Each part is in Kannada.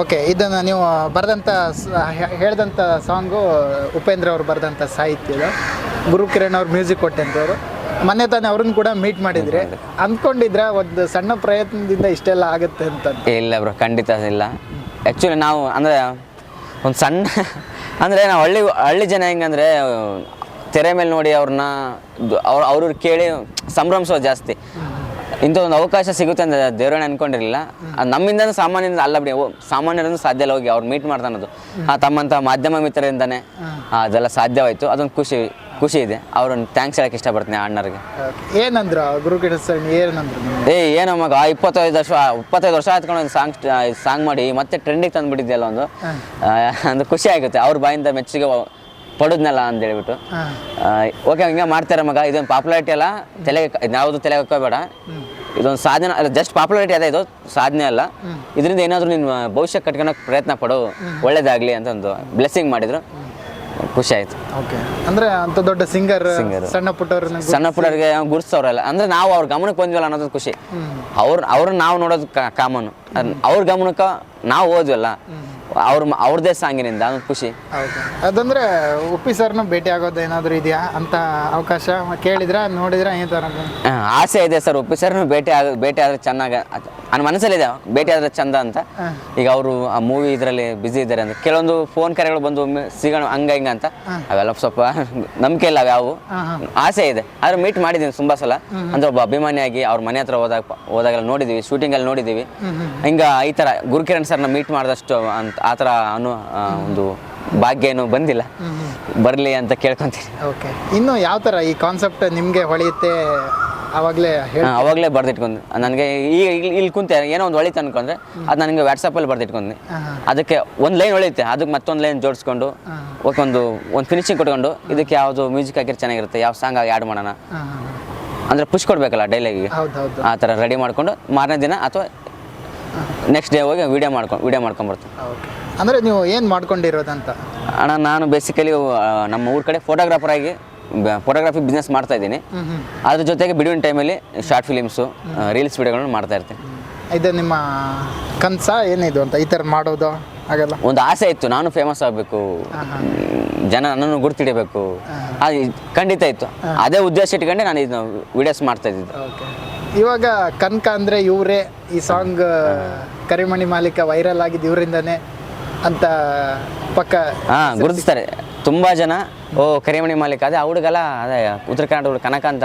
ಓಕೆ ಇದನ್ನು ನೀವು ಬರೆದಂಥ ಹೇಳ್ದಂಥ ಸಾಂಗು ಉಪೇಂದ್ರ ಅವರು ಬರೆದಂಥ ಸಾಹಿತ್ಯ ಇದು. ಗುರು ಕಿರಣ್ ಅವ್ರು ಮ್ಯೂಸಿಕ್ ಕೊಟ್ಟಂಥವ್ರು ಮೊನ್ನೆ ತಾನೇ ಅವ್ರನ್ನ ಕೂಡ ಮೀಟ್ ಮಾಡಿದ್ರಿ. ಅಂದ್ಕೊಂಡಿದ್ರ ಒಂದು ಸಣ್ಣ ಪ್ರಯತ್ನದಿಂದ ಇಷ್ಟೆಲ್ಲ ಆಗುತ್ತೆ ಅಂತ ಇಲ್ಲ ಬ್ರೋ ಖಂಡಿತ ಇಲ್ಲ. ಆ್ಯಕ್ಚುಲಿ ನಾವು ಅಂದರೆ ಒಂದು ಸಣ್ಣ ಅಂದರೆ ನಾವು ಹಳ್ಳಿ ಹಳ್ಳಿ ಜನ ಹೆಂಗಂದರೆ ತೆರೆ ಮೇಲೆ ನೋಡಿ ಅವ್ರನ್ನ ಅವ್ರು ಅವ್ರವ್ರು ಕೇಳಿ ಸಂಭ್ರಮಿಸೋದು ಜಾಸ್ತಿ. ಇಂಥ ಒಂದು ಅವಕಾಶ ಸಿಗುತ್ತೆ ಅಂತ ದೇವರನ್ನ ಅನ್ಕೊಂಡಿರಲಿಲ್ಲ. ಅದು ನಮ್ಮಿಂದ ಸಾಮಾನ್ಯದಿಂದ ಅಲ್ಲ ಬಿಡಿ ಓ- ಸಾಮಾನ್ಯರಿಂದ ಸಾಧ್ಯ ಇಲ್ಲ ಹೋಗಿ ಅವ್ರು ಮೀಟ್ ಮಾಡ್ತಾನದು ಆ ತಮ್ಮಂತ ಮಾಧ್ಯಮ ಮಿತ್ರರಿಂದನೇ ಅದೆಲ್ಲ ಸಾಧ್ಯವಾಯಿತು. ಅದೊಂದು ಖುಷಿ ಖುಷಿ ಇದೆ. ಅವ್ರನ್ನ ಥ್ಯಾಂಕ್ಸ್ ಹೇಳಕ್ಕೆ ಇಷ್ಟಪಡ್ತೀನಿ ಅಣ್ಣರಿಗೆ. ಏನಂದ್ರ ಗುರು ಏನಂದ್ರು? ಏ ಏನೋ ಮಗ ಇಪ್ಪತ್ತೈದು ವರ್ಷ ಇಪ್ಪತ್ತೈದು ವರ್ಷ ಆಯ್ತ್ಕೊಂಡು ಒಂದು ಸಾಂಗ್ ಸಾಂಗ್ ಮಾಡಿ ಮತ್ತೆ ಟ್ರೆಂಡಿಗೆ ತಂದುಬಿಟ್ಟಿದ್ಯಲ್ಲ ಒಂದು. ಆ, ಒಂದು ಖುಷಿ ಆಗುತ್ತೆ. ಅವ್ರ ಬಾಯಿಂದ ಮೆಚ್ಚುಗೆ ಪಡೋದ್ನಲ್ಲ ಅಂತ ಹೇಳ್ಬಿಟ್ಟು. ಓಕೆ ಹಿಂಗೆ ಮಾಡ್ತಾರೆ ಮಗ. ಇದೊಂದು ಪಾಪ್ಯುಲಾರಿಟಿ ಅಲ್ಲ. ತಲೆಗೆ ಯಾವುದು ತಲೆಗೆ ಹಾಕೋಬೇಡ ಇದೊಂದು ಸಾಧನೆ ಅಲ್ಲ ಜಸ್ಟ್ ಪಾಪ್ಯುಲಾರಿಟಿ ಅದೇ ಇದು. ಸಾಧನೆ ಅಲ್ಲ. ಇದರಿಂದ ಏನಾದರೂ ನಿನ್ನ ಭವಿಷ್ಯ ಕಟ್ಕೊಳಕ್ಕೆ ಪ್ರಯತ್ನ ಪಡು. ಒಳ್ಳೇದಾಗಲಿ ಅಂತ ಒಂದು ಬ್ಲೆಸ್ಸಿಂಗ್ ಮಾಡಿದ್ರು. ಖುಷಿ ಆಯ್ತು. ಓಕೆ ಅಂದ್ರೆ ಅಂತ ದೊಡ್ಡ ಸಿಂಗರ್ ಸಿಂಗರ್ ಸಣ್ಣ ಪುಟ್ಟವ್ರನ್ನ ಸಣ್ಣ ಪುಟ್ಟವ್ರಿಗೆ ಅಂದ್ರೆ ನಾವು ಅವ್ರ ಗಮನಕ್ಕೆ ಬಂದ್ವಲ್ಲ ಅನ್ನೋದು ಖುಷಿ. ಅವ್ರ ಅವ್ರನ್ನ ನಾವು ನೋಡೋದು ಕಾಮನ್ ಅವ್ರ ಗಮನಕ್ಕೆ ನಾವು ಹೋದ್ವಲ್ಲ. ಅವ್ರ ಅವ್ರದೇ ಸಾಂಗಿನಿಂದ ಖುಷಿ. ಹೌದು? ಅದಂದ್ರೆ ಉಪ್ಪಿ ಸರ್ನ ಭೇಟಿ ಆಗೋದು ಏನಾದ್ರು ಇದೆಯಾ? ಅಂತ ಅವಕಾಶ ಕೇಳಿದ್ರ ನೋಡಿದ್ರ ಏನ್ ಥರ ಆ, ಆಸೆ ಇದೆ ಸರ್ ಉಪ್ಪಿ ಸರ್ ಭೇಟಿ ಆಗ ಭೇಟಿ ಆದ್ರೆ ಚೆನ್ನಾಗ ನನ್ನ ಮನಸ್ಸಲ್ಲಿದೆ ಭೇಟಿ ಆದ್ರೆ ಚಂದ ಅಂತ. ಈಗ ಅವರು ಆ ಮೂವಿ ಇದರಲ್ಲಿ ಬ್ಯುಸಿ ಇದ್ದಾರೆ ಅಂತ. ಕೆಲವೊಂದು ಫೋನ್ ಕರೆಗಳು ಬಂದು ಒಮ್ಮೆ ಸಿಗೋಣ ಹಂಗ ಹಿಂಗ ಅಂತ. ಅವೆಲ್ಲ ಸ್ವಲ್ಪ ನಂಬಿಕೆ ಇಲ್ಲ ಅವು ಆಸೆ ಇದೆ. ಆದ್ರೆ ಮೀಟ್ ಮಾಡಿದೀನಿ ತುಂಬಾ ಸಲ. ಅಂದ್ರೆ ಒಬ್ಬ ಅಭಿಮಾನಿಯಾಗಿ ಅವ್ರ ಮನೆ ಹತ್ರ ಹೋದಾಗ ಹೋದಾಗೆಲ್ಲ ನೋಡಿದೀವಿ ಶೂಟಿಂಗ್ ಅಲ್ಲಿ ನೋಡಿದೀವಿ. ಹಿಂಗ ಈ ತರ ಗುರುಕಿರಣ್ ಸರ್ನ ಮೀಟ್ ಮಾಡಿದಷ್ಟು ಅಂತ ಆ ಥರ ಅನು ಒಂದು ಭಾಗ್ಯ ಏನು ಬಂದಿಲ್ಲ. ಬರಲಿ ಅಂತ ಕೇಳ್ಕೊತೀನಿ. ಓಕೆ ಇನ್ನು ಯಾವ ಥರ ಈ ಕಾನ್ಸೆಪ್ಟ್ ನಿಮಗೆ ಹೊಳೆಯುತ್ತೆ? ಅವಾಗಲೇ ಅವಾಗಲೇ ಬರ್ದಿಟ್ಕೊಂಡು ನನಗೆ ಈಗ ಇಲ್ಲಿ ಕುಂತೆ ಏನೋ ಒಂದು ಹೊಳಿತು ಅನ್ಕೊಂಡ್ರೆ ಅದು ನನಗೆ ವಾಟ್ಸಪ್ಪಲ್ಲಿ ಬರ್ದಿಟ್ಕೊಂಡ್ನಿ ಅದಕ್ಕೆ ಒಂದು ಲೈನ್ ಹೊಳೆಯುತ್ತೆ. ಅದಕ್ಕೆ ಮತ್ತೊಂದು ಲೈನ್ ಜೋಡಿಸ್ಕೊಂಡು ಓಕೆ ಒಂದು ಒಂದು ಫಿನಿಶಿಂಗ್ ಕೊಟ್ಕೊಂಡು ಇದಕ್ಕೆ ಯಾವುದು ಮ್ಯೂಸಿಕ್ ಹಾಕಿದ್ರೆ ಚೆನ್ನಾಗಿರುತ್ತೆ ಯಾವ ಸಾಂಗ್ ಆಗಿ ಆ್ಯಡ್ ಮಾಡೋಣ. ಅಂದರೆ ಪುಷ್ ಕೊಡಬೇಕಲ್ಲ ಹೌದು ಆ ಥರ ರೆಡಿ ಮಾಡ್ಕೊಂಡು ಮಾರನೇ ದಿನ ಅಥವಾ ನೆಕ್ಸ್ಟ್ ಡೇ ಹೋಗಿ ವೀಡಿಯೋ ಮಾಡ್ಕೊಂಡು ವೀಡಿಯೋ ಮಾಡ್ಕೊಂಬರ್ತೀನಿ ಅಂದರೆ ನೀವು ಏನು ಮಾಡ್ಕೊಂಡಿರೋದಂತ? ಅಣ್ಣ ನಾನು ಬೇಸಿಕಲಿ ನಮ್ಮ ಊರ ಕಡೆ ಫೋಟೋಗ್ರಾಫರ್ ಆಗಿ ಫೋಟೋಗ್ರಫಿ ಬಿಸ್ನೆಸ್ ಮಾಡ್ತಾ ಇದ್ದೀನಿ. ಅದ್ರ ಜೊತೆಗೆ ಬಿಡುವಿನ ಟೈಮಲ್ಲಿ ಶಾರ್ಟ್ ಫಿಲಿಮ್ಸು ರೀಲ್ಸ್ ವಿಡಿಯೋಗಳನ್ನು ಮಾಡ್ತಾ ಇರ್ತೀನಿ. ಇದು ನಿಮ್ಮ ಕನಸ ಏನಿದು ಅಂತ? ಈ ಥರ ಮಾಡೋದು ಹಾಗೆಲ್ಲ? ಒಂದು ಆಸೆ ಇತ್ತು. ನಾನು ಫೇಮಸ್ ಆಗಬೇಕು. ಜನ ನನ್ನನ್ನು ಗುರ್ತಿಡಬೇಕು. ಅದು ಖಂಡಿತ ಇತ್ತು. ಅದೇ ಉದ್ದೇಶ ಇಟ್ಕೊಂಡೆ ನಾನು ಇದನ್ನ ವಿಡಿಯೋಸ್ ಮಾಡ್ತಾ ಇದ್ದಿದ್ದು. ಇವಾಗ ಕನಕ ಅಂದರೆ ಇವರೇ ಈ ಸಾಂಗ್ ಕರಿಮಣಿ ಮಾಲೀಕ ವೈರಲ್ ಆಗಿದ್ದು ಇವರಿಂದನೇ ಅಂತ ಪಕ್ಕ ಹಾ ಗುರುತಿಸ್ತಾರೆ. ತುಂಬಾ ಜನ. ಓ ಕರಿಮಣಿ ಮಾಲೀಕ. ಅದೇ ಆ ಹುಡುಗಲ್ಲ ಅದೇ ಉತ್ತರ ಕನ್ನಡ ಹುಡುಗ ಕನಕ ಅಂತ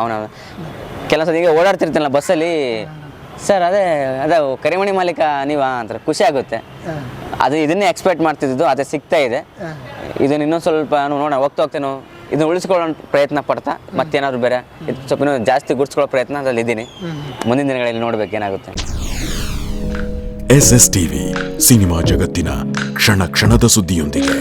ಅವನ ಕೆಲಸ ಈಗ ಓಡಾಡ್ತಿರ್ತೀನಲ್ಲ ಬಸ್ಸಲ್ಲಿ. ಸರ್ ಅದೇ ಅದೇ ಕರಿಮಣಿ ಮಾಲೀಕ ನೀವಾ? ಅಂತ ಖುಷಿ ಆಗುತ್ತೆ. ಅದು ಇದನ್ನೇ ಎಕ್ಸ್ಪೆಕ್ಟ್ ಮಾಡ್ತಿದ್ದು ಅದೇ ಸಿಗ್ತಾ ಇದೆ. ಇದನ್ನ ಇನ್ನೊಂದು ಸ್ವಲ್ಪ ನೋಡೋಣ ಹೋಗ್ತಾ ಹೋಗ್ತೇನೋ. ಇದನ್ನ ಉಳಿಸ್ಕೊಳ್ಳೋ ಪ್ರಯತ್ನ ಪಡ್ತಾ ಮತ್ತೇನಾದ್ರು ಬೇರೆ ಇದು ಸ್ವಲ್ಪ ಜಾಸ್ತಿ ಗುರ್ಸ್ಕೊಳ್ಳೋ ಪ್ರಯತ್ನ ಅದ್ರಲ್ಲಿ ಇದ್ದೀನಿ. ಮುಂದಿನ ದಿನಗಳಲ್ಲಿ ನೋಡ್ಬೇಕು ಏನಾಗುತ್ತೆ. ಎಸ್ ಎಸ್ ಟಿವಿ ಸಿನಿಮಾ ಜಗತ್ತಿನ ಕ್ಷಣ ಕ್ಷಣದ ಸುದ್ದಿಯೊಂದಿಗೆ.